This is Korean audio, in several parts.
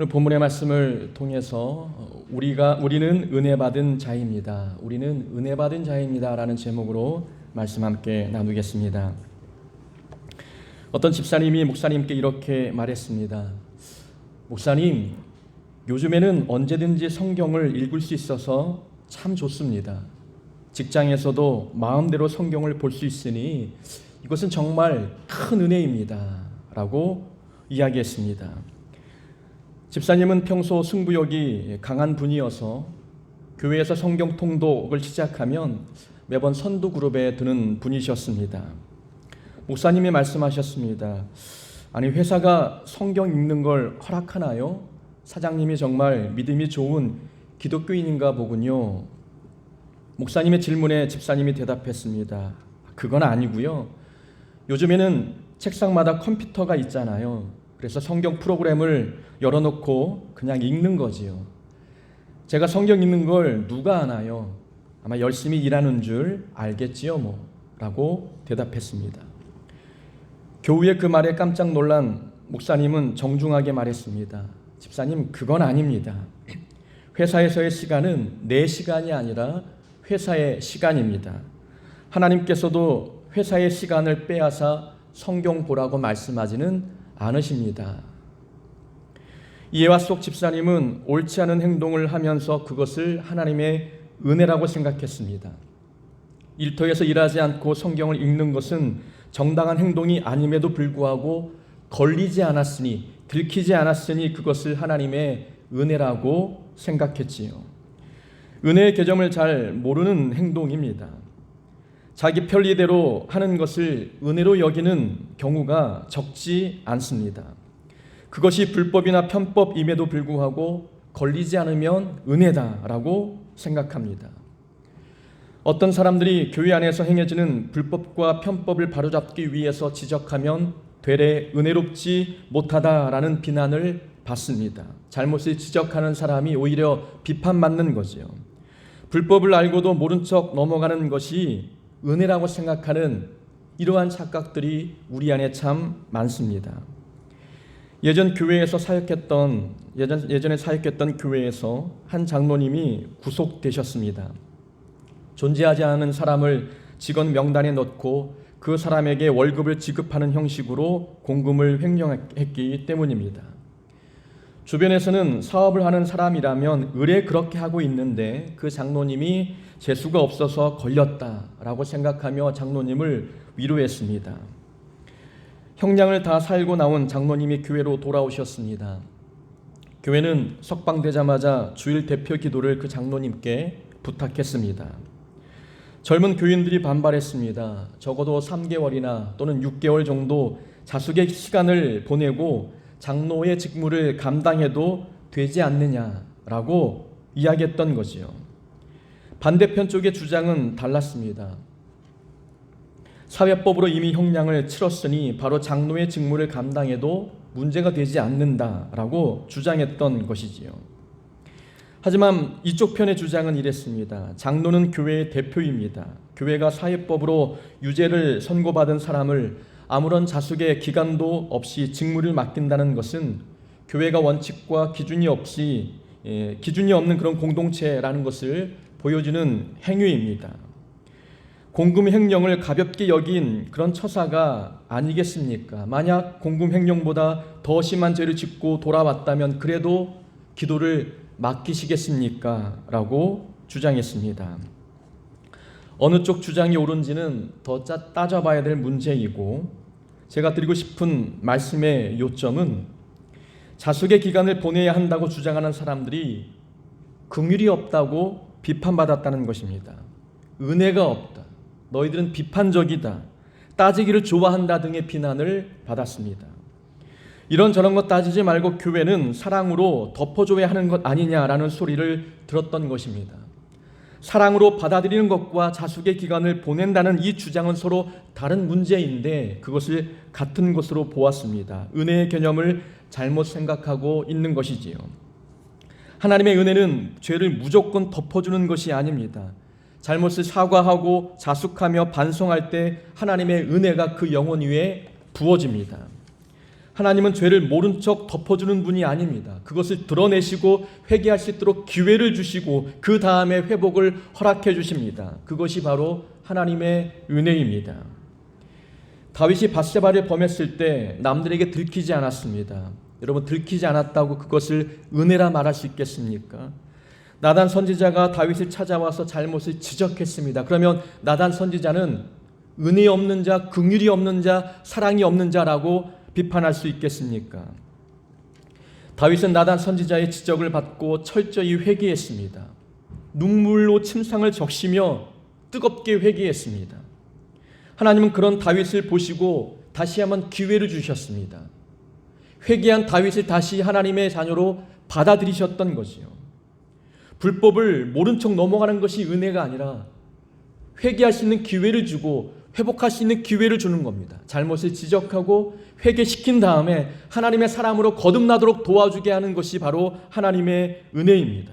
오늘 본문의 말씀을 통해서 우리가 우리는 은혜 받은 자입니다. 우리는 은혜 받은 자입니다라는 제목으로 말씀 함께 나누겠습니다. 어떤 집사님이 목사님께 이렇게 말했습니다. 목사님, 요즘에는 언제든지 성경을 읽을 수 있어서 참 좋습니다. 직장에서도 마음대로 성경을 볼 수 있으니 이것은 정말 큰 은혜입니다. 라고 이야기했습니다. 집사님은 평소 승부욕이 강한 분이어서 교회에서 성경 통독을 시작하면 매번 선두 그룹에 드는 분이셨습니다. 목사님이 말씀하셨습니다. 아니 회사가 성경 읽는 걸 허락하나요? 사장님이 정말 믿음이 좋은 기독교인인가 보군요. 목사님의 질문에 집사님이 대답했습니다. 그건 아니고요. 요즘에는 책상마다 컴퓨터가 있잖아요. 그래서 성경 프로그램을 열어놓고 그냥 읽는 거지요. 제가 성경 읽는 걸 누가 아나요? 아마 열심히 일하는 줄 알겠지요, 뭐. 라고 대답했습니다. 교우의 그 말에 깜짝 놀란 목사님은 정중하게 말했습니다. 집사님, 그건 아닙니다. 회사에서의 시간은 내 시간이 아니라 회사의 시간입니다. 하나님께서도 회사의 시간을 빼앗아 성경 보라고 말씀하지는 않으십니다. 이해와 속 집사님은 옳지 않은 행동을 하면서 그것을 하나님의 은혜라고 생각했습니다. 일터에서 일하지 않고 성경을 읽는 것은 정당한 행동이 아님에도 불구하고 걸리지 않았으니 들키지 않았으니 그것을 하나님의 은혜라고 생각했지요. 은혜의 개념을 잘 모르는 행동입니다. 자기 편리대로 하는 것을 은혜로 여기는 경우가 적지 않습니다. 그것이 불법이나 편법임에도 불구하고 걸리지 않으면 은혜다라고 생각합니다. 어떤 사람들이 교회 안에서 행해지는 불법과 편법을 바로잡기 위해서 지적하면 되레 은혜롭지 못하다라는 비난을 받습니다. 잘못을 지적하는 사람이 오히려 비판받는 거죠. 불법을 알고도 모른 척 넘어가는 것이 은혜라고 생각하는 이러한 착각들이 우리 안에 참 많습니다. 예전 교회에서 사역했던 예전 예전에 사역했던 교회에서 한 장로님이 구속되셨습니다. 존재하지 않은 사람을 직원 명단에 넣고 그 사람에게 월급을 지급하는 형식으로 공금을 횡령했기 때문입니다. 주변에서는 사업을 하는 사람이라면 의뢰 그렇게 하고 있는데 그 장로님이 재수가 없어서 걸렸다라고 생각하며 장로님을 위로했습니다. 형량을 다 살고 나온 장로님이 교회로 돌아오셨습니다. 교회는 석방되자마자 주일 대표 기도를 그 장로님께 부탁했습니다. 젊은 교인들이 반발했습니다. 적어도 3개월이나 또는 6개월 정도 자숙의 시간을 보내고 장로의 직무를 감당해도 되지 않느냐라고 이야기했던 거지요. 반대편 쪽의 주장은 달랐습니다. 사회법으로 이미 형량을 치렀으니 바로 장로의 직무를 감당해도 문제가 되지 않는다라고 주장했던 것이지요. 하지만 이쪽 편의 주장은 이랬습니다. 장로는 교회의 대표입니다. 교회가 사회법으로 유죄를 선고받은 사람을 아무런 자숙의 기간도 없이 직무를 맡긴다는 것은 교회가 원칙과 기준이 없이 예, 기준이 없는 그런 공동체라는 것을 보여주는 행위입니다. 공금 횡령을 가볍게 여긴 그런 처사가 아니겠습니까? 만약 공금 횡령보다 더 심한 죄를 짓고 돌아왔다면 그래도 기도를 맡기시겠습니까? 라고 주장했습니다. 어느 쪽 주장이 옳은지는 더 따져봐야 될 문제이고 제가 드리고 싶은 말씀의 요점은 자숙의 기간을 보내야 한다고 주장하는 사람들이 긍휼이 없다고 비판받았다는 것입니다. 은혜가 없다. 너희들은 비판적이다. 따지기를 좋아한다 등의 비난을 받았습니다. 이런 저런 것 따지지 말고 교회는 사랑으로 덮어줘야 하는 것 아니냐라는 소리를 들었던 것입니다. 사랑으로 받아들이는 것과 자숙의 기간을 보낸다는 이 주장은 서로 다른 문제인데 그것을 같은 것으로 보았습니다. 은혜의 개념을 잘못 생각하고 있는 것이지요. 하나님의 은혜는 죄를 무조건 덮어주는 것이 아닙니다. 잘못을 사과하고 자숙하며 반성할 때 하나님의 은혜가 그 영혼 위에 부어집니다. 하나님은 죄를 모른 척 덮어주는 분이 아닙니다. 그것을 드러내시고 회개할 수 있도록 기회를 주시고 그 다음에 회복을 허락해 주십니다. 그것이 바로 하나님의 은혜입니다. 다윗이 바세바를 범했을 때 남들에게 들키지 않았습니다. 여러분 들키지 않았다고 그것을 은혜라 말할 수 있겠습니까? 나단 선지자가 다윗을 찾아와서 잘못을 지적했습니다. 그러면 나단 선지자는 은혜 없는 자, 긍휼이 없는 자, 사랑이 없는 자라고 비판할 수 있겠습니까? 다윗은 나단 선지자의 지적을 받고 철저히 회개했습니다. 눈물로 침상을 적시며 뜨겁게 회개했습니다. 하나님은 그런 다윗을 보시고 다시 한번 기회를 주셨습니다. 회개한 다윗을 다시 하나님의 자녀로 받아들이셨던 것이요. 불법을 모른 척 넘어가는 것이 은혜가 아니라 회개할 수 있는 기회를 주고 회복할 수 있는 기회를 주는 겁니다. 잘못을 지적하고 회개시킨 다음에 하나님의 사람으로 거듭나도록 도와주게 하는 것이 바로 하나님의 은혜입니다.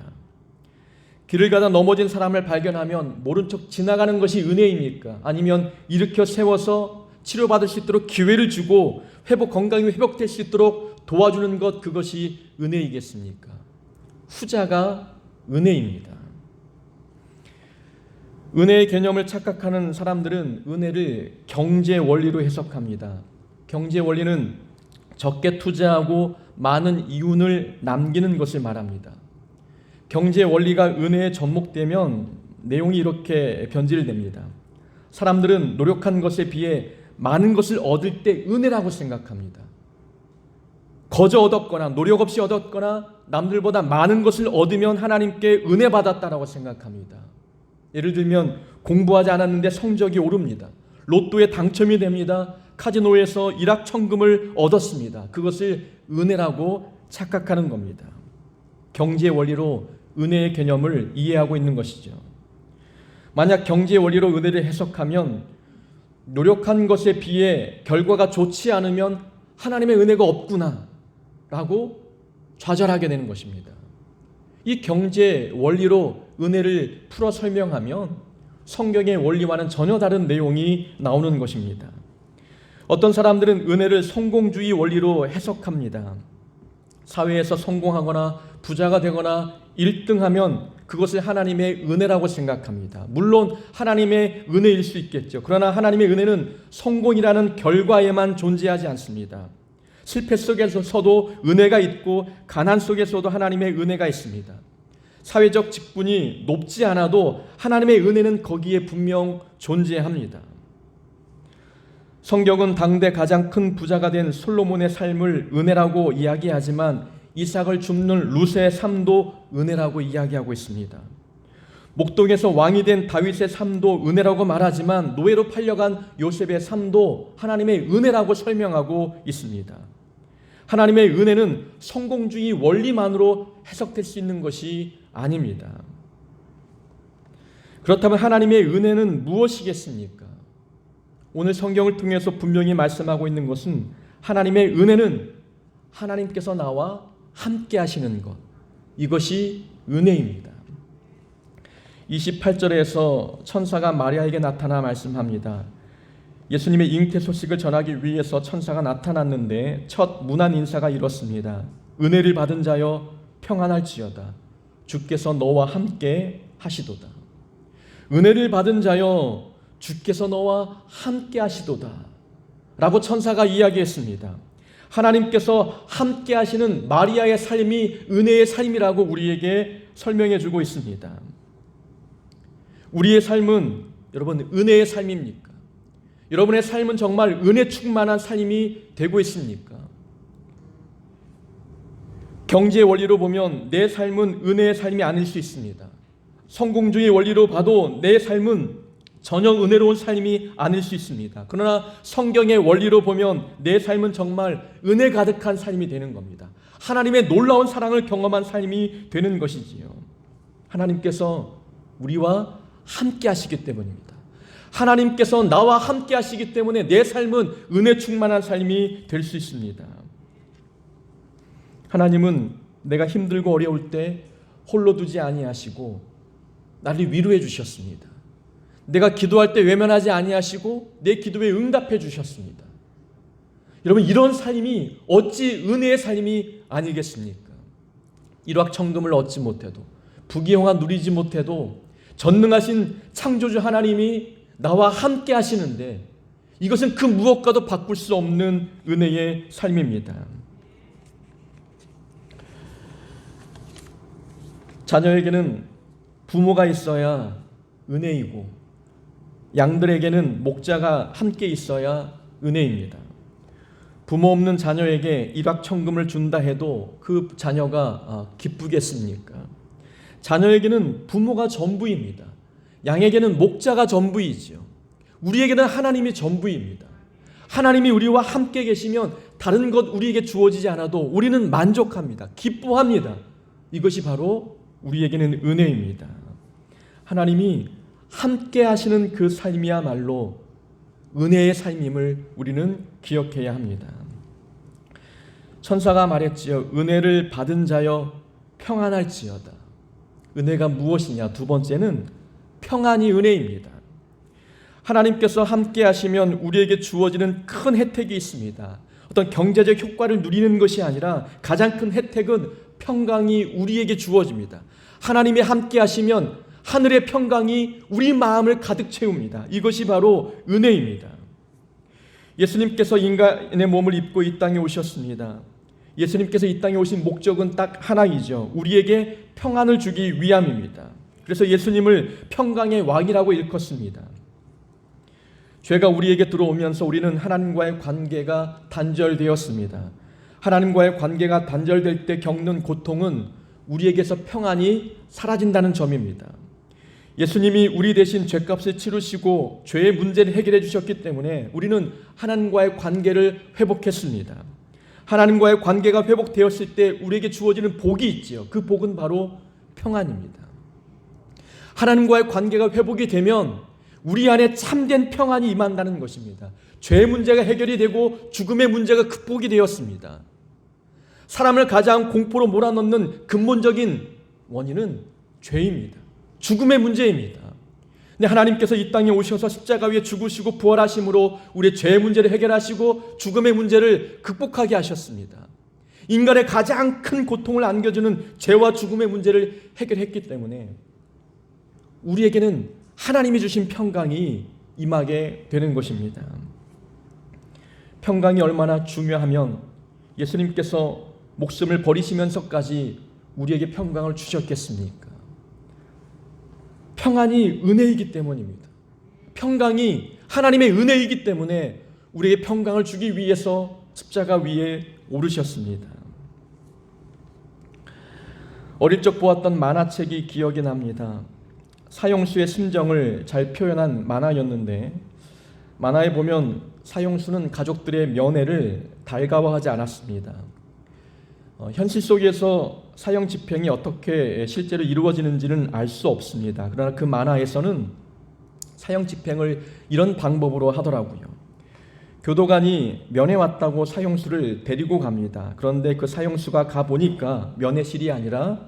길을 가다 넘어진 사람을 발견하면 모른 척 지나가는 것이 은혜입니까? 아니면 일으켜 세워서 치료받을 수 있도록 기회를 주고 회복 건강이 회복될 수 있도록 도와주는 것 그것이 은혜이겠습니까? 후자가 은혜입니다. 은혜의 개념을 착각하는 사람들은 은혜를 경제 원리로 해석합니다. 경제 원리는 적게 투자하고 많은 이윤을 남기는 것을 말합니다. 경제 원리가 은혜에 접목되면 내용이 이렇게 변질됩니다. 사람들은 노력한 것에 비해 많은 것을 얻을 때 은혜라고 생각합니다. 거저 얻었거나 노력 없이 얻었거나 남들보다 많은 것을 얻으면 하나님께 은혜 받았다라고 생각합니다. 예를 들면 공부하지 않았는데 성적이 오릅니다. 로또에 당첨이 됩니다. 카지노에서 일확천금을 얻었습니다. 그것을 은혜라고 착각하는 겁니다. 경제 원리로 은혜의 개념을 이해하고 있는 것이죠. 만약 경제 원리로 은혜를 해석하면 노력한 것에 비해 결과가 좋지 않으면 하나님의 은혜가 없구나 라고 좌절하게 되는 것입니다. 이 경제 원리로 은혜를 풀어 설명하면 성경의 원리와는 전혀 다른 내용이 나오는 것입니다. 어떤 사람들은 은혜를 성공주의 원리로 해석합니다. 사회에서 성공하거나 부자가 되거나 1등하면 그것을 하나님의 은혜라고 생각합니다. 물론 하나님의 은혜일 수 있겠죠. 그러나 하나님의 은혜는 성공이라는 결과에만 존재하지 않습니다. 실패 속에서도 은혜가 있고 가난 속에서도 하나님의 은혜가 있습니다. 사회적 직분이 높지 않아도 하나님의 은혜는 거기에 분명 존재합니다. 성경은 당대 가장 큰 부자가 된 솔로몬의 삶을 은혜라고 이야기하지만 이삭을 줍는 루세의 삶도 은혜라고 이야기하고 있습니다. 목동에서 왕이 된 다윗의 삶도 은혜라고 말하지만 노예로 팔려간 요셉의 삶도 하나님의 은혜라고 설명하고 있습니다. 하나님의 은혜는 성공주의 원리만으로 해석될 수 있는 것이 아닙니다. 그렇다면 하나님의 은혜는 무엇이겠습니까? 오늘 성경을 통해서 분명히 말씀하고 있는 것은 하나님의 은혜는 하나님께서 나와 함께 하시는 것. 이것이 은혜입니다. 28절에서 천사가 마리아에게 나타나 말씀합니다. 예수님의 잉태 소식을 전하기 위해서 천사가 나타났는데 첫 문안 인사가 이렇습니다. 은혜를 받은 자여 평안할지어다. 주께서 너와 함께 하시도다. 은혜를 받은 자여 주께서 너와 함께 하시도다. 라고 천사가 이야기했습니다. 하나님께서 함께 하시는 마리아의 삶이 은혜의 삶이라고 우리에게 설명해 주고 있습니다. 우리의 삶은 여러분 은혜의 삶입니까? 여러분의 삶은 정말 은혜 충만한 삶이 되고 있습니까? 경제 원리로 보면 내 삶은 은혜의 삶이 아닐 수 있습니다. 성공주의 원리로 봐도 내 삶은 전혀 은혜로운 삶이 아닐 수 있습니다. 그러나 성경의 원리로 보면 내 삶은 정말 은혜 가득한 삶이 되는 겁니다. 하나님의 놀라운 사랑을 경험한 삶이 되는 것이지요. 하나님께서 우리와 함께 하시기 때문입니다. 하나님께서 나와 함께 하시기 때문에 내 삶은 은혜 충만한 삶이 될 수 있습니다. 하나님은 내가 힘들고 어려울 때 홀로 두지 아니하시고 나를 위로해 주셨습니다. 내가 기도할 때 외면하지 아니하시고 내 기도에 응답해 주셨습니다. 여러분 이런 삶이 어찌 은혜의 삶이 아니겠습니까? 일확천금을 얻지 못해도 부귀영화 누리지 못해도 전능하신 창조주 하나님이 나와 함께 하시는데 이것은 그 무엇과도 바꿀 수 없는 은혜의 삶입니다. 자녀에게는 부모가 있어야 은혜이고 양들에게는 목자가 함께 있어야 은혜입니다. 부모 없는 자녀에게 일확천금을 준다 해도 그 자녀가 아, 기쁘겠습니까? 자녀에게는 부모가 전부입니다. 양에게는 목자가 전부이지요. 우리에게는 하나님이 전부입니다. 하나님이 우리와 함께 계시면 다른 것 우리에게 주어지지 않아도 우리는 만족합니다. 기뻐합니다. 이것이 바로 우리에게는 은혜입니다. 하나님이 함께 하시는 그 삶이야말로 은혜의 삶임을 우리는 기억해야 합니다. 천사가 말했지요. 은혜를 받은 자여 평안할지어다. 은혜가 무엇이냐? 두 번째는 평안이 은혜입니다. 하나님께서 함께 하시면 우리에게 주어지는 큰 혜택이 있습니다. 어떤 경제적 효과를 누리는 것이 아니라 가장 큰 혜택은 평강이 우리에게 주어집니다. 하나님이 함께 하시면 하늘의 평강이 우리 마음을 가득 채웁니다. 이것이 바로 은혜입니다. 예수님께서 인간의 몸을 입고 이 땅에 오셨습니다. 예수님께서 이 땅에 오신 목적은 딱 하나이죠. 우리에게 평안을 주기 위함입니다. 그래서 예수님을 평강의 왕이라고 일컫습니다. 죄가 우리에게 들어오면서 우리는 하나님과의 관계가 단절되었습니다. 하나님과의 관계가 단절될 때 겪는 고통은 우리에게서 평안이 사라진다는 점입니다. 예수님이 우리 대신 죄값을 치르시고 죄의 문제를 해결해 주셨기 때문에 우리는 하나님과의 관계를 회복했습니다. 하나님과의 관계가 회복되었을 때 우리에게 주어지는 복이 있지요. 그 복은 바로 평안입니다. 하나님과의 관계가 회복이 되면 우리 안에 참된 평안이 임한다는 것입니다. 죄의 문제가 해결이 되고 죽음의 문제가 극복이 되었습니다. 사람을 가장 공포로 몰아넣는 근본적인 원인은 죄입니다. 죽음의 문제입니다. 근데 하나님께서 이 땅에 오셔서 십자가 위에 죽으시고 부활하심으로 우리의 죄의 문제를 해결하시고 죽음의 문제를 극복하게 하셨습니다. 인간의 가장 큰 고통을 안겨주는 죄와 죽음의 문제를 해결했기 때문에 우리에게는 하나님이 주신 평강이 임하게 되는 것입니다. 평강이 얼마나 중요하면 예수님께서 목숨을 버리시면서까지 우리에게 평강을 주셨겠습니까? 평안이 은혜이기 때문입니다. 평강이 하나님의 은혜이기 때문에 우리에게 평강을 주기 위해서 십자가 위에 오르셨습니다. 어릴 적 보았던 만화책이 기억이 납니다. 사형수의 심정을 잘 표현한 만화였는데 만화에 보면 사형수는 가족들의 면회를 달가워하지 않았습니다. 어, 현실 속에서 사형 집행이 어떻게 실제로 이루어지는지는 알 수 없습니다. 그러나 그 만화에서는 사형 집행을 이런 방법으로 하더라고요. 교도관이 면회 왔다고 사형수를 데리고 갑니다. 그런데 그 사형수가 가 보니까 면회실이 아니라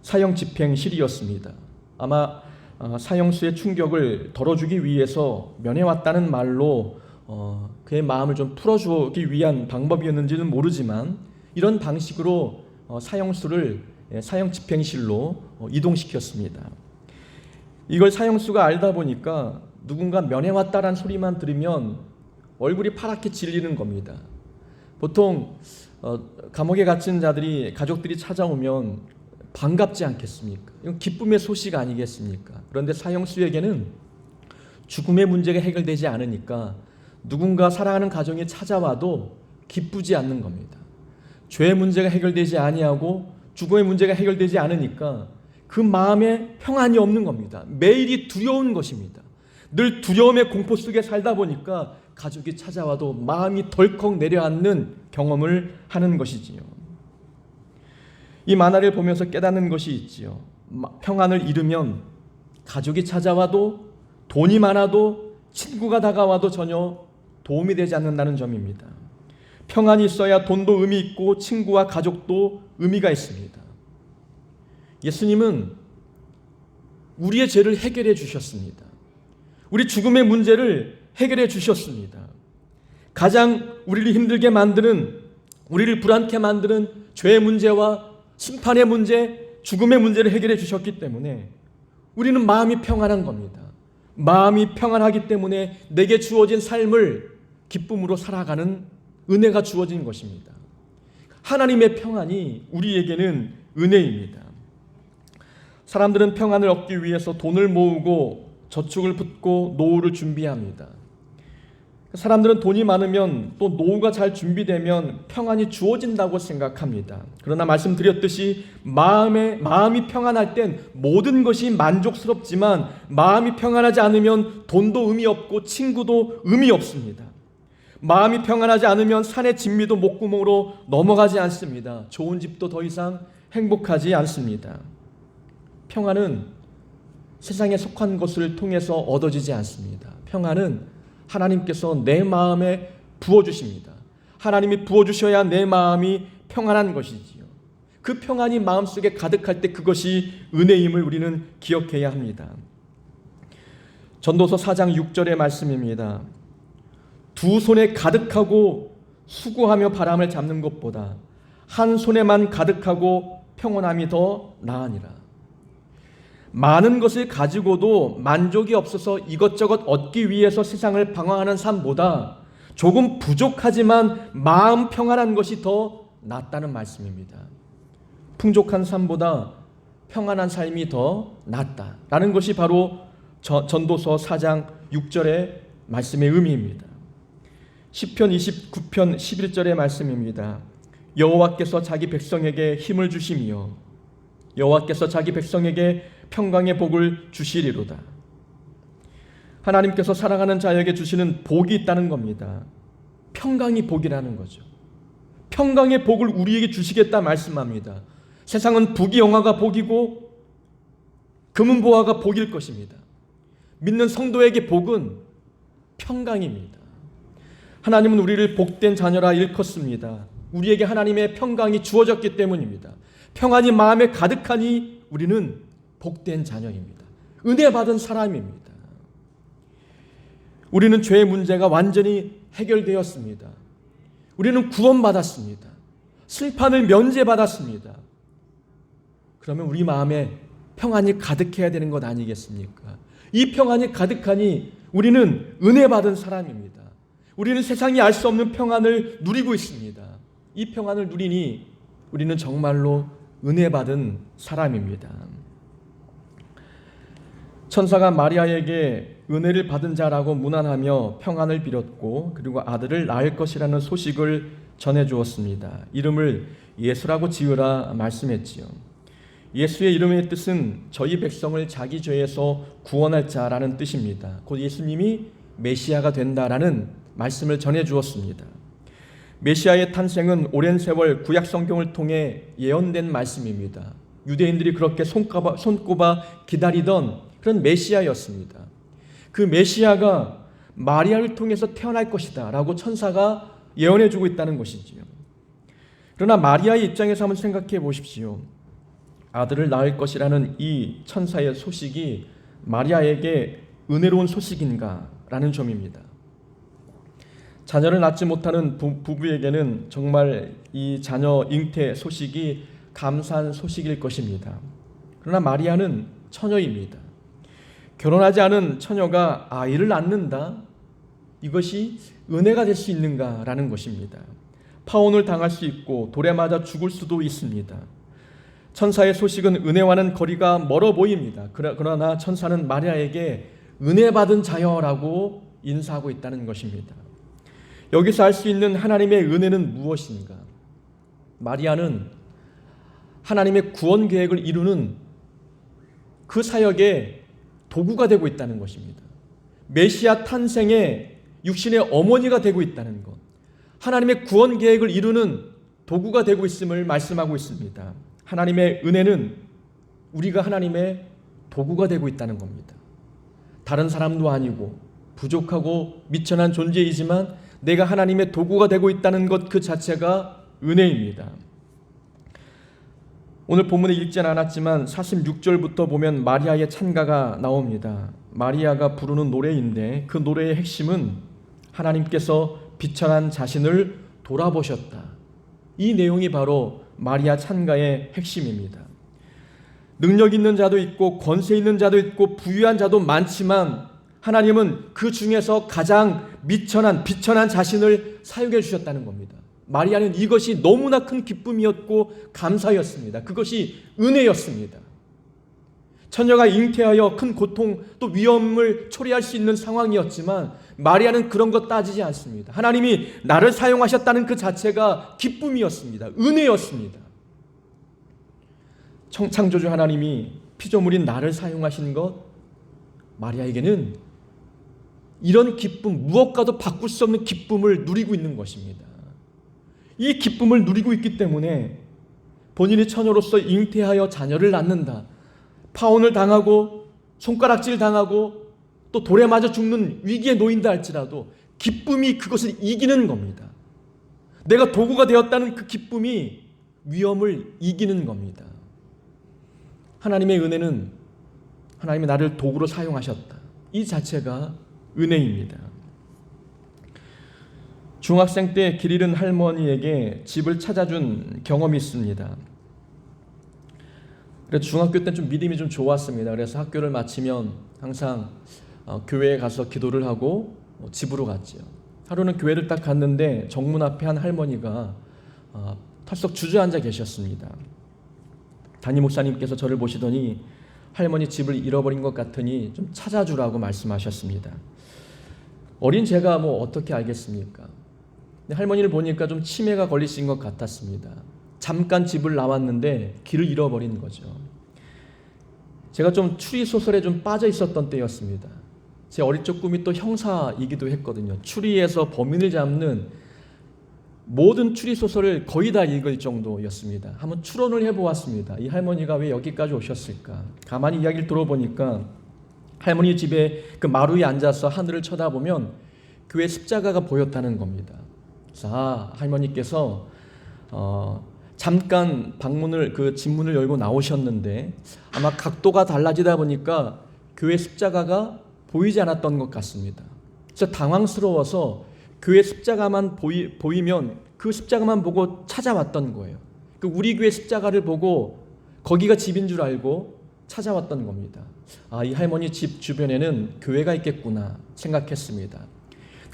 사형 집행실이었습니다. 아마 어, 사형수의 충격을 덜어주기 위해서 면회 왔다는 말로 어, 그의 마음을 좀 풀어주기 위한 방법이었는지는 모르지만 이런 방식으로 어, 사형수를 예, 사형 집행실로 어, 이동시켰습니다. 이걸 사형수가 알다 보니까 누군가 면회 왔다란 소리만 들으면 얼굴이 파랗게 질리는 겁니다. 보통 어, 감옥에 갇힌 자들이 가족들이 찾아오면 반갑지 않겠습니까? 이건 기쁨의 소식 아니겠습니까? 그런데 사형수에게는 죽음의 문제가 해결되지 않으니까 누군가 사랑하는 가정이 찾아와도 기쁘지 않는 겁니다. 죄의 문제가 해결되지 아니하고 죽음의 문제가 해결되지 않으니까 그 마음에 평안이 없는 겁니다. 매일이 두려운 것입니다. 늘 두려움의 공포 속에 살다 보니까 가족이 찾아와도 마음이 덜컥 내려앉는 경험을 하는 것이지요. 이 만화를 보면서 깨닫는 것이 있지요. 평안을 잃으면 가족이 찾아와도 돈이 많아도 친구가 다가와도 전혀 도움이 되지 않는다는 점입니다. 평안이 있어야 돈도 의미 있고 친구와 가족도 의미가 있습니다. 예수님은 우리의 죄를 해결해 주셨습니다. 우리 죽음의 문제를 해결해 주셨습니다. 가장 우리를 힘들게 만드는 우리를 불안케 만드는 죄의 문제와 심판의 문제, 죽음의 문제를 해결해 주셨기 때문에 우리는 마음이 평안한 겁니다. 마음이 평안하기 때문에 내게 주어진 삶을 기쁨으로 살아가는 은혜가 주어진 것입니다. 하나님의 평안이 우리에게는 은혜입니다. 사람들은 평안을 얻기 위해서 돈을 모으고 저축을 붓고 노후를 준비합니다. 사람들은 돈이 많으면 또 노후가 잘 준비되면 평안이 주어진다고 생각합니다. 그러나 말씀드렸듯이 마음에 마음이 평안할 땐 모든 것이 만족스럽지만 마음이 평안하지 않으면 돈도 의미 없고 친구도 의미 없습니다. 마음이 평안하지 않으면 산의 진미도 목구멍으로 넘어가지 않습니다. 좋은 집도 더 이상 행복하지 않습니다. 평안은 세상에 속한 것을 통해서 얻어지지 않습니다. 평안은 하나님께서 내 마음에 부어 주십니다. 하나님이 부어 주셔야 내 마음이 평안한 것이지요. 그 평안이 마음속에 가득할 때 그것이 은혜임을 우리는 기억해야 합니다. 전도서 4장 6절의 말씀입니다. 두 손에 가득하고 수고하며 바람을 잡는 것보다 한 손에만 가득하고 평온함이 더 나으니라. 많은 것을 가지고도 만족이 없어서 이것저것 얻기 위해서 세상을 방황하는 삶보다 조금 부족하지만 마음 평안한 것이 더 낫다는 말씀입니다. 풍족한 삶보다 평안한 삶이 더 낫다라는 것이 바로 전도서 4장 6절의 말씀의 의미입니다. 시편 29편 11절의 말씀입니다. 여호와께서 자기 백성에게 힘을 주시며 여호와께서 자기 백성에게 평강의 복을 주시리로다. 하나님께서 사랑하는 자에게 주시는 복이 있다는 겁니다. 평강이 복이라는 거죠. 평강의 복을 우리에게 주시겠다 말씀합니다. 세상은 부귀 영화가 복이고 금은 보화가 복일 것입니다. 믿는 성도에게 복은 평강입니다. 하나님은 우리를 복된 자녀라 일컫습니다. 우리에게 하나님의 평강이 주어졌기 때문입니다. 평안이 마음에 가득하니 우리는 복된 자녀입니다. 은혜 받은 사람입니다. 우리는 죄의 문제가 완전히 해결되었습니다. 우리는 구원받았습니다. 심판을 면제받았습니다. 그러면 우리 마음에 평안이 가득해야 되는 것 아니겠습니까? 이 평안이 가득하니 우리는 은혜 받은 사람입니다. 우리는 세상이 알 수 없는 평안을 누리고 있습니다. 이 평안을 누리니 우리는 정말로 은혜 받은 사람입니다. 천사가 마리아에게 은혜를 받은 자라고 문안하며 평안을 빌었고 그리고 아들을 낳을 것이라는 소식을 전해 주었습니다. 이름을 예수라고 지으라 말씀했지요. 예수의 이름의 뜻은 저희 백성을 자기 죄에서 구원할 자라는 뜻입니다. 곧 예수님이 메시아가 된다라는 말씀을 전해 주었습니다. 메시아의 탄생은 오랜 세월 구약 성경을 통해 예언된 말씀입니다. 유대인들이 그렇게 손꼽아, 손꼽아 기다리던 그런 메시아였습니다. 그 메시아가 마리아를 통해서 태어날 것이다 라고 천사가 예언해 주고 있다는 것이지요. 그러나 마리아의 입장에서 한번 생각해 보십시오. 아들을 낳을 것이라는 이 천사의 소식이 마리아에게 은혜로운 소식인가 라는 점입니다. 자녀를 낳지 못하는 부, 부부에게는 정말 이 자녀 잉태 소식이 감사한 소식일 것입니다. 그러나 마리아는 처녀입니다. 결혼하지 않은 처녀가 아이를 낳는다? 이것이 은혜가 될 수 있는가라는 것입니다. 파혼을 당할 수 있고 돌에 맞아 죽을 수도 있습니다. 천사의 소식은 은혜와는 거리가 멀어 보입니다. 그러나 천사는 마리아에게 은혜 받은 자여라고 인사하고 있다는 것입니다. 여기서 알 수 있는 하나님의 은혜는 무엇인가? 마리아는 하나님의 구원 계획을 이루는 그 사역에 도구가 되고 있다는 것입니다. 메시아 탄생의 육신의 어머니가 되고 있다는 것. 하나님의 구원 계획을 이루는 도구가 되고 있음을 말씀하고 있습니다. 하나님의 은혜는 우리가 하나님의 도구가 되고 있다는 겁니다. 다른 사람도 아니고 부족하고 미천한 존재이지만 내가 하나님의 도구가 되고 있다는 것 그 자체가 은혜입니다. 오늘 본문에 읽진 않았지만 46절부터 보면 마리아의 찬가가 나옵니다. 마리아가 부르는 노래인데 그 노래의 핵심은 하나님께서 비천한 자신을 돌아보셨다. 이 내용이 바로 마리아 찬가의 핵심입니다. 능력 있는 자도 있고 권세 있는 자도 있고 부유한 자도 많지만 하나님은 그 중에서 가장 미천한 비천한 자신을 사용해 주셨다는 겁니다. 마리아는 이것이 너무나 큰 기쁨이었고 감사였습니다. 그것이 은혜였습니다. 처녀가 잉태하여 큰 고통 또 위험을 초래할 수 있는 상황이었지만 마리아는 그런 것 따지지 않습니다. 하나님이 나를 사용하셨다는 그 자체가 기쁨이었습니다. 은혜였습니다. 창조주 하나님이 피조물인 나를 사용하신 것 마리아에게는 이런 기쁨 무엇과도 바꿀 수 없는 기쁨을 누리고 있는 것입니다. 이 기쁨을 누리고 있기 때문에 본인이 처녀로서 잉태하여 자녀를 낳는다. 파혼을 당하고 손가락질 당하고 또 돌에 맞아 죽는 위기에 놓인다 할지라도 기쁨이 그것을 이기는 겁니다. 내가 도구가 되었다는 그 기쁨이 위험을 이기는 겁니다. 하나님의 은혜는 하나님이 나를 도구로 사용하셨다. 이 자체가 은혜입니다. 중학생 때 길 잃은 할머니에게 집을 찾아준 경험이 있습니다. 그래서 중학교 때 좀 믿음이 좀 좋았습니다. 그래서 학교를 마치면 항상 어, 교회에 가서 기도를 하고 어, 집으로 갔지요. 하루는 교회를 딱 갔는데 정문 앞에 한 할머니가 어, 털썩 주저앉아 계셨습니다. 담임 목사님께서 저를 보시더니 할머니 집을 잃어버린 것 같으니 좀 찾아주라고 말씀하셨습니다. 어린 제가 뭐 어떻게 알겠습니까? 할머니를 보니까 좀 치매가 걸리신 것 같았습니다. 잠깐 집을 나왔는데 길을 잃어버린 거죠. 제가 좀 추리 소설에 좀 빠져 있었던 때였습니다. 제 어릴 적 꿈이 또 형사이기도 했거든요. 추리에서 범인을 잡는 모든 추리 소설을 거의 다 읽을 정도였습니다. 한번 추론을 해보았습니다. 이 할머니가 왜 여기까지 오셨을까? 가만히 이야기를 들어보니까 할머니 집에 그 마루에 앉아서 하늘을 쳐다보면 교회 십자가가 보였다는 겁니다. 자, 할머니께서 어, 잠깐 방문을 그 집문을 열고 나오셨는데 아마 각도가 달라지다 보니까 교회 십자가가 보이지 않았던 것 같습니다. 그래서 당황스러워서 교회 십자가만 보이, 보이면 그 십자가만 보고 찾아왔던 거예요. 그 우리 교회 십자가를 보고 거기가 집인 줄 알고 찾아왔던 겁니다. 아, 이 할머니 집 주변에는 교회가 있겠구나 생각했습니다.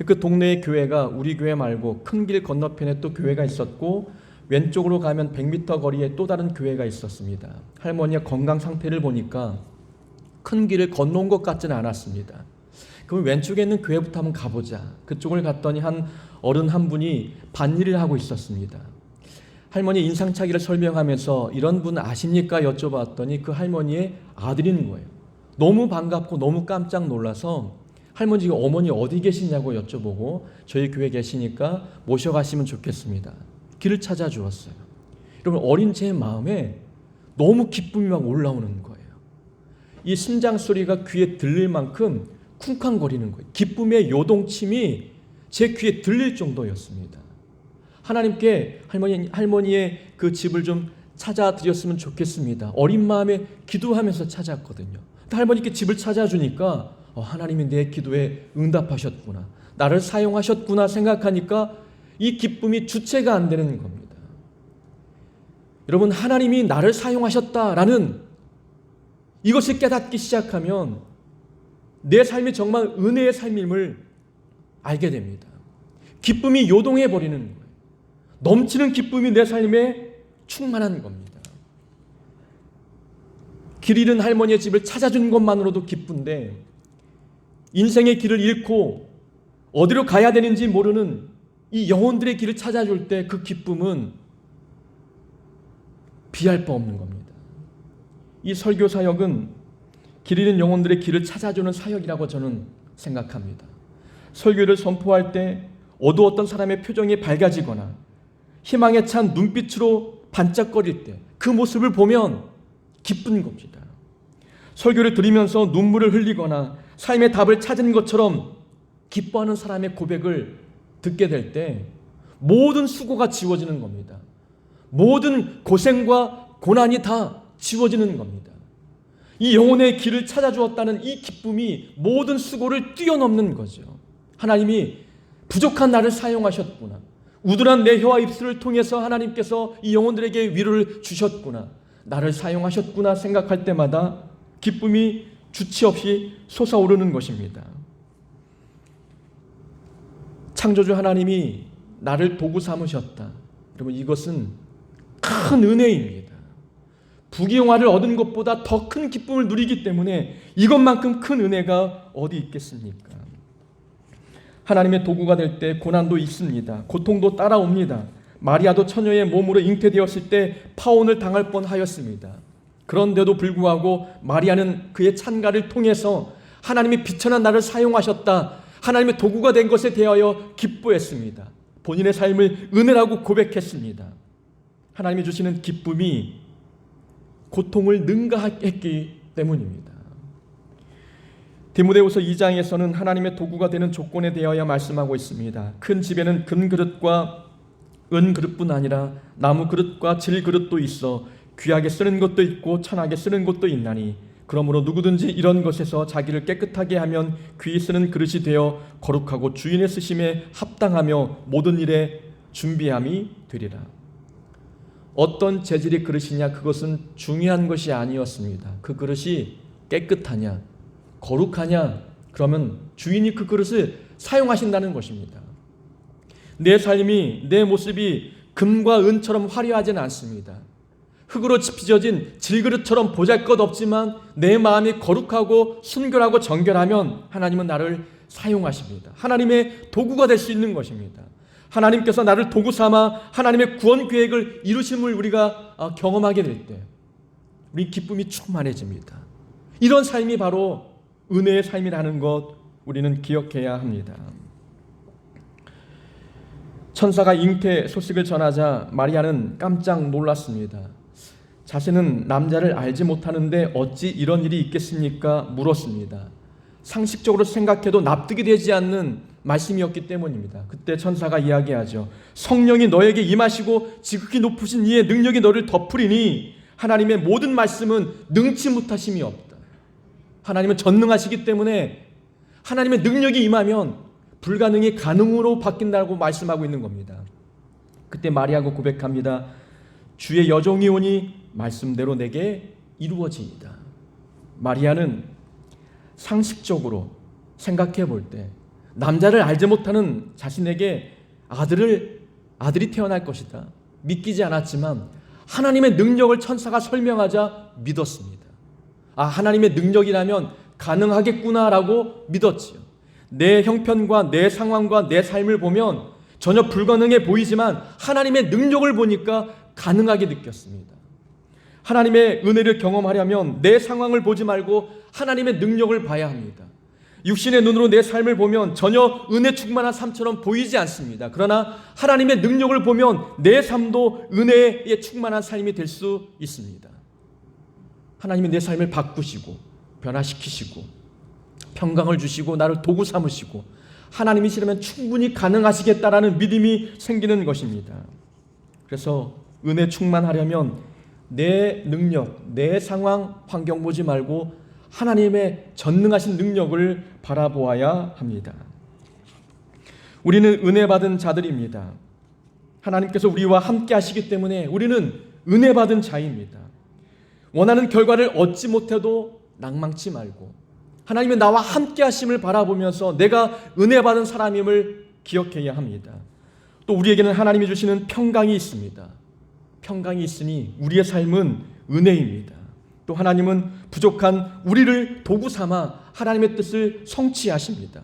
그 동네의 교회가 우리 교회 말고 큰 길 건너편에 또 교회가 있었고 왼쪽으로 가면 100m 거리에 또 다른 교회가 있었습니다. 할머니의 건강 상태를 보니까 큰 길을 건너온 것 같지는 않았습니다. 그럼 왼쪽에 있는 교회부터 한번 가보자. 그쪽을 갔더니 한 어른 한 분이 반일을 하고 있었습니다. 할머니 인상착의를 설명하면서 이런 분 아십니까? 여쭤봤더니 그 할머니의 아들인 거예요. 너무 반갑고 너무 깜짝 놀라서 할머니 어머니 어디 계시냐고 여쭤보고 저희 교회 계시니까 모셔가시면 좋겠습니다. 길을 찾아 주었어요. 여러분 어린 제 마음에 너무 기쁨이 막 올라오는 거예요. 이 심장 소리가 귀에 들릴 만큼 쿵쾅거리는 거예요. 기쁨의 요동침이 제 귀에 들릴 정도였습니다. 하나님께 할머니 할머니의 그 집을 좀 찾아 드렸으면 좋겠습니다. 어린 마음에 기도하면서 찾았거든요. 할머니께 집을 찾아주니까 어, 하나님이 내 기도에 응답하셨구나. 나를 사용하셨구나 생각하니까 이 기쁨이 주체가 안 되는 겁니다. 여러분, 하나님이 나를 사용하셨다라는 이것을 깨닫기 시작하면 내 삶이 정말 은혜의 삶임을 알게 됩니다. 기쁨이 요동해 버리는 거예요. 넘치는 기쁨이 내 삶에 충만한 겁니다. 길 잃은 할머니의 집을 찾아준 것만으로도 기쁜데 인생의 길을 잃고 어디로 가야 되는지 모르는 이 영혼들의 길을 찾아줄 때 그 기쁨은 비할 바 없는 겁니다. 이 설교 사역은 길 잃은 영혼들의 길을 찾아주는 사역이라고 저는 생각합니다. 설교를 선포할 때 어두웠던 사람의 표정이 밝아지거나 희망에 찬 눈빛으로 반짝거릴 때 그 모습을 보면 기쁜 겁니다. 설교를 들으면서 눈물을 흘리거나 삶의 답을 찾은 것처럼 기뻐하는 사람의 고백을 듣게 될 때 모든 수고가 지워지는 겁니다. 모든 고생과 고난이 다 지워지는 겁니다. 이 영혼의 길을 찾아주었다는 이 기쁨이 모든 수고를 뛰어넘는 거죠. 하나님이 부족한 나를 사용하셨구나. 우둔한 내 혀와 입술을 통해서 하나님께서 이 영혼들에게 위로를 주셨구나. 나를 사용하셨구나 생각할 때마다 기쁨이 주치 없이 솟아오르는 것입니다. 창조주 하나님이 나를 도구 삼으셨다. 여러분 이것은 큰 은혜입니다. 부귀영화를 얻은 것보다 더 큰 기쁨을 누리기 때문에 이것만큼 큰 은혜가 어디 있겠습니까? 하나님의 도구가 될 때 고난도 있습니다. 고통도 따라옵니다. 마리아도 처녀의 몸으로 잉태되었을 때 파혼을 당할 뻔하였습니다. 그런데도 불구하고 마리아는 그의 찬가를 통해서 하나님이 비천한 나를 사용하셨다. 하나님의 도구가 된 것에 대하여 기뻐했습니다. 본인의 삶을 은혜라고 고백했습니다. 하나님이 주시는 기쁨이 고통을 능가했기 때문입니다. 디모데후서 2장에서는 하나님의 도구가 되는 조건에 대하여 말씀하고 있습니다. 큰 집에는 금 그릇과 은 그릇뿐 아니라 나무 그릇과 질 그릇도 있어 귀하게 쓰는 것도 있고 천하게 쓰는 것도 있나니 그러므로 누구든지 이런 것에서 자기를 깨끗하게 하면 귀히 쓰는 그릇이 되어 거룩하고 주인의 쓰심에 합당하며 모든 일에 준비함이 되리라. 어떤 재질의 그릇이냐 그것은 중요한 것이 아니었습니다. 그 그릇이 깨끗하냐 거룩하냐 그러면 주인이 그 그릇을 사용하신다는 것입니다. 내 삶이 내 모습이 금과 은처럼 화려하지는 않습니다. 흙으로 빚어진 질그릇처럼 보잘것없지만 내 마음이 거룩하고 순결하고 정결하면 하나님은 나를 사용하십니다. 하나님의 도구가 될 수 있는 것입니다. 하나님께서 나를 도구 삼아 하나님의 구원 계획을 이루심을 우리가 어, 경험하게 될 때 우리 기쁨이 충만해집니다. 이런 삶이 바로 은혜의 삶이라는 것 우리는 기억해야 합니다. 천사가 잉태 소식을 전하자 마리아는 깜짝 놀랐습니다. 자신은 남자를 알지 못하는데 어찌 이런 일이 있겠습니까? 물었습니다. 상식적으로 생각해도 납득이 되지 않는 말씀이었기 때문입니다. 그때 천사가 이야기하죠. 성령이 너에게 임하시고 지극히 높으신 이의 능력이 너를 덮으리니 하나님의 모든 말씀은 능치 못하심이 없다. 하나님은 전능하시기 때문에 하나님의 능력이 임하면 불가능이 가능으로 바뀐다고 말씀하고 있는 겁니다. 그때 마리아가 고백합니다. 주의 여종이 오니 말씀대로 내게 이루어지이다. 마리아는 상식적으로 생각해 볼 때 남자를 알지 못하는 자신에게 아들을 아들이 태어날 것이다. 믿기지 않았지만 하나님의 능력을 천사가 설명하자 믿었습니다. 아, 하나님의 능력이라면 가능하겠구나라고 믿었지요. 내 형편과 내 상황과 내 삶을 보면 전혀 불가능해 보이지만 하나님의 능력을 보니까 가능하게 느꼈습니다. 하나님의 은혜를 경험하려면 내 상황을 보지 말고 하나님의 능력을 봐야 합니다. 육신의 눈으로 내 삶을 보면 전혀 은혜 충만한 삶처럼 보이지 않습니다. 그러나 하나님의 능력을 보면 내 삶도 은혜에 충만한 삶이 될 수 있습니다. 하나님이 내 삶을 바꾸시고 변화시키시고 평강을 주시고 나를 도구 삼으시고 하나님이시라면 충분히 가능하시겠다라는 믿음이 생기는 것입니다. 그래서 은혜 충만하려면 내 능력, 내 상황, 환경 보지 말고 하나님의 전능하신 능력을 바라보아야 합니다. 우리는 은혜 받은 자들입니다. 하나님께서 우리와 함께 하시기 때문에 우리는 은혜 받은 자입니다. 원하는 결과를 얻지 못해도 낭망치 말고 하나님의 나와 함께 하심을 바라보면서 내가 은혜 받은 사람임을 기억해야 합니다. 또 우리에게는 하나님이 주시는 평강이 있습니다. 평강이 있으니 우리의 삶은 은혜입니다. 또 하나님은 부족한 우리를 도구 삼아 하나님의 뜻을 성취하십니다.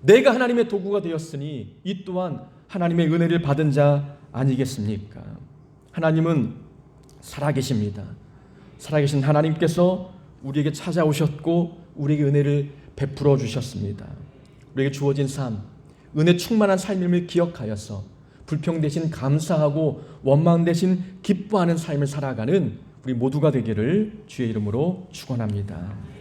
내가 하나님의 도구가 되었으니 이 또한 하나님의 은혜를 받은 자 아니겠습니까? 하나님은 살아계십니다. 살아계신 하나님께서 우리에게 찾아오셨고 우리에게 은혜를 베풀어 주셨습니다. 우리에게 주어진 삶, 은혜 충만한 삶임을 기억하여서 불평 대신 감사하고 원망 대신 기뻐하는 삶을 살아가는 우리 모두가 되기를 주의 이름으로 축원합니다.